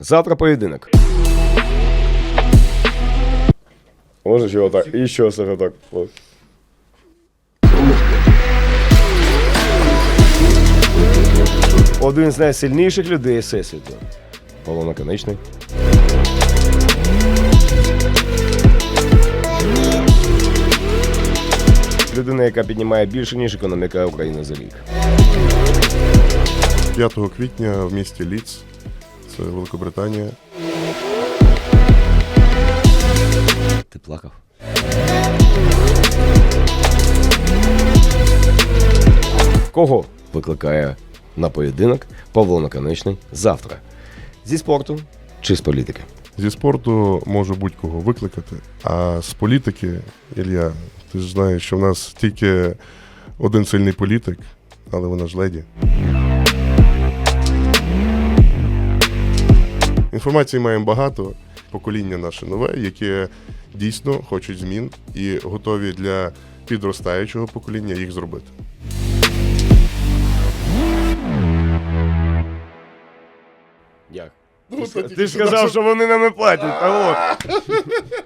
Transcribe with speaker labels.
Speaker 1: Завтра поєдинок. Може ще отак. І ще все отак. От. Один з найсильніших людей Всесвіту. Павло. Людина, яка піднімає більше, ніж економіка України за рік.
Speaker 2: 5 квітня в місті Ліц, це Великобританія.
Speaker 1: Ти плакав? Кого викликає на поєдинок Павло Наконечний завтра? Зі спорту чи з політики?
Speaker 2: Зі спорту можу будь-кого викликати, а з політики, Ілля, ти ж знаєш, що в нас тільки один сильний політик, але вона ж леді. Інформації маємо багато. Покоління наше нове, яке дійсно хочуть змін і готові для підростаючого покоління їх зробити.
Speaker 1: Як?
Speaker 2: Ну,
Speaker 1: Ти ж сказав, що вони нам не платять. А от.